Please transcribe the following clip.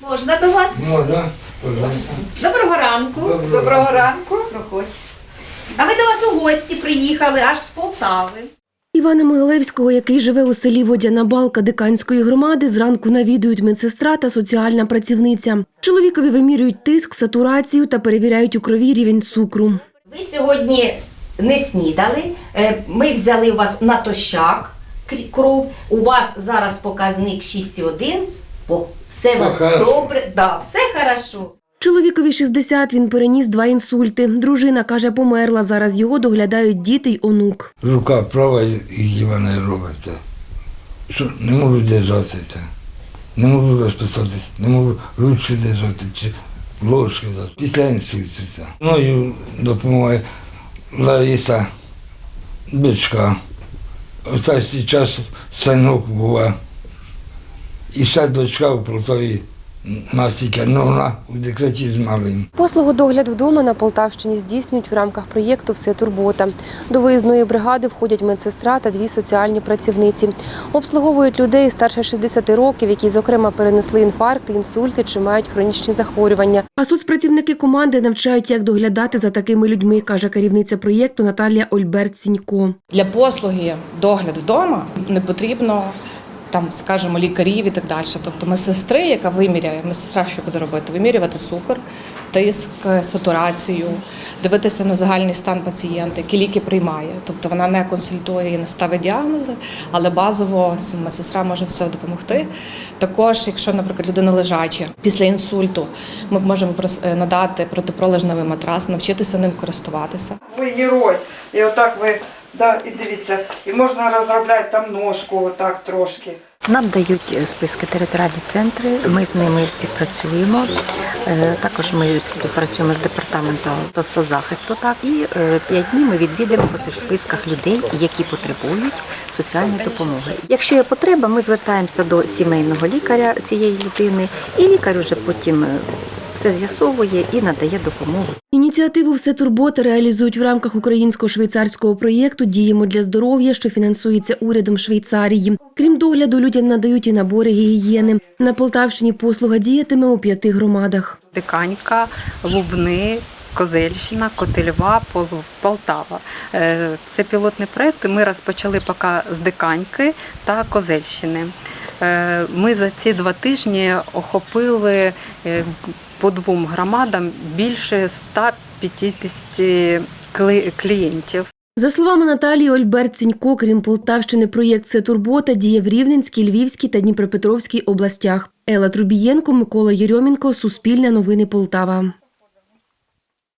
Можна до вас? Можна, пожалуйста. Доброго ранку. Доброго ранку. Проходь. А ми до вас у гості приїхали аж з Полтави. Івана Могилевського, який живе у селі Водяна Балка Диканської громади, зранку навідують медсестра та соціальна працівниця. Чоловікові вимірюють тиск, сатурацію та перевіряють у крові рівень цукру. Ви сьогодні не снідали. Е, Ми взяли у вас натощак кров. У вас зараз показник 6,1. О, все у вас добре. Да, все хорошо. Чоловікові 60, він переніс два інсульти. Дружина каже, померла. Зараз його доглядають діти й онук. Рука права і не робиться. Що не можу держати. Не можу розписатися, не можу ручки держати чи ложки. Після інсульту. Мною допомагає Лариса, дочка. Оце зараз синок була. І ще дочка в Полтаві Масіка, ну вона в декреті з малим. Послугу догляд вдома на Полтавщині здійснюють в рамках проєкту Все турбота. До виїзної бригади входять медсестра та дві соціальні працівниці. Обслуговують людей старше 60 років, які, зокрема, перенесли інфаркти, інсульти чи мають хронічні захворювання. А соцпрацівники команди навчають, як доглядати за такими людьми, каже керівниця проєкту Наталія Ольберт Сінько. Для послуги догляд вдома не потрібно там, скажімо, лікарів і так далі. Тобто медсестри, яка виміряє, медсестра що буде робити? Вимірювати цукор, тиск, сатурацію, дивитися на загальний стан пацієнта, які ліки приймає. Тобто вона не консультує і не ставить діагнози, але базово медсестра може все допомогти. Також, якщо, наприклад, людина лежача після інсульту, ми можемо е, надати протипролежневий матрас, навчитися ним користуватися. Ви герой. І отак ви, да, і дивіться, і можна розробляти там ножку, отак трошки. Нам дають е, списки територіальні центри. Ми з ними співпрацюємо. Е, Також ми співпрацюємо з департаментом соцзахисту. Так і е, п'ять днів ми відвідуємо по цих списках людей, які потребують соціальної допомоги. Якщо є потреба, ми звертаємося до сімейного лікаря цієї людини, і лікар уже потім все з'ясовує і надає допомогу. Ініціативу «Все турбота» реалізують в рамках українсько-швейцарського проєкту «Діємо для здоров'я», що фінансується урядом Швейцарії. Крім догляду, людям надають і набори гігієни. На Полтавщині послуга діятиме у п'яти громадах. Диканька, Лубни, Козельщина, Котельва, Полтава. Е, Це пілотний проект. Ми розпочали поки з Диканьки та Козельщини. Е, Ми за ці два тижні охопили е, по двом громадам більше 150 кли- клієнтів. За словами Наталії Ольберт Цінько, крім Полтавщини, проєкт «Це турбота» діє в Рівненській, Львівській та Дніпропетровській областях. Ела Трубієнко, Микола Єрьомінко, Суспільне новини Полтава.